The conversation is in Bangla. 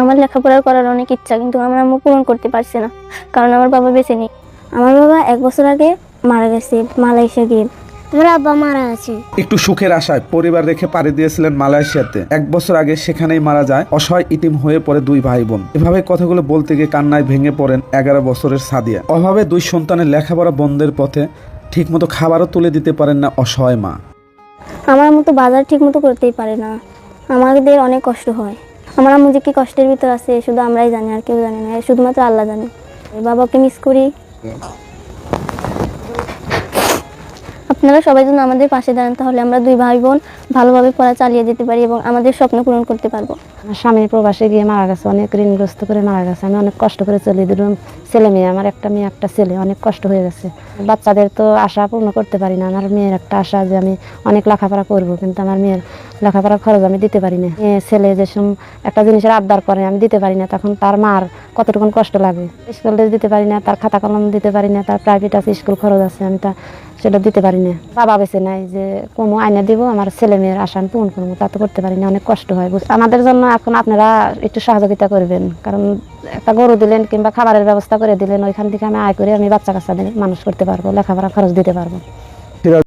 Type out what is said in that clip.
আমার লেখাপড়া করার অনেক ইচ্ছা কিন্তু আমার আম্মু পূরণ করতে পারছে না কারণ আমার বাবা বেঁচে নেই। আমার বাবা এক বছর আগে মারা গেছে মালয়েশিয়া গিয়ে। আমার আব্বা মারা আছে। একটু সুখের আশায় পরিবার রেখে পাড়ি দিয়েছিলেন মালয়েশিয়াতে। এক বছর আগে সেখানেই মারা যায় অসহায় ইতিম হয়ে পড়ে দুই ভাই বোন এভাবে কথাগুলো বলতে গিয়ে কান্নায় ভেঙে পড়েন এগারো বছরের সাদিয়া। অভাবে দুই সন্তানের লেখাপড়া বন্ধের পথে ঠিকমতো খাবারও তুলে দিতে পারেন না অসহায় মা। আমার আম্মু তো বাজার ঠিক মতো করতেই পারে না। আমাদের অনেক কষ্ট হয়। আমার আম্মু যে কি কষ্টের ভিতর আছে, শুধু আমরাই জানি আর কেউ জানে না শুধুমাত্র আল্লাহ জানে। বাবাকে মিস করি। আপনারা সবাই যেন আমাদের পাশে দাঁড়ান, তাহলে আমরা দুই ভাই বোন ভালোভাবে পড়া চালিয়ে যেতে পারি এবং আমাদের স্বপ্ন পূরণ করতে পারব। আমার স্বামী প্রবাসে গিয়ে মারা গেছে, অনেক ঋণগ্রস্ত করে মারা গেছে। আমি অনেক কষ্ট করে চলে দিলাম। ছেলে মেয়ে, আমার একটা মেয়ে, একটা ছেলে, অনেক কষ্ট হয়ে গেছে। বাচ্চাদের তো আশা পূর্ণ করতে পারি না। আমার মেয়ের একটা আশা যে আমি অনেক লেখাপড়া করব, কিন্তু আমার মেয়ের লেখাপড়া খরচ আমি দিতে পারি না। ছেলে যে সম একটা জিনিসের আবদার করে, আমি দিতে পারি না। তখন তার মার কতটুকু কষ্ট লাগে। স্কুল ড্রেস দিতে পারি না, তার খাতা কলম দিতে পারি না, তার প্রাইভেট আছে, স্কুল খরচ আছে, আমি তা সেটা দিতে পারি না। বাবা বেছে নাই যে কমো আইনা দিব, আমার ছেলে মেয়ের আসান পূরণ করব, তা তো করতে পারি না, অনেক কষ্ট হয় আমাদের জন্য এখন আপনারা একটু সহযোগিতা করবেন। কারণ একটা গরু দিলেন কিংবা খাবারের ব্যবস্থা করে দিলেন, ওইখান থেকে আমি আয় করে আমি বাচ্চা কাচ্চাদের মানুষ করতে পারব লেখাপড়া খরচ দিতে পারব।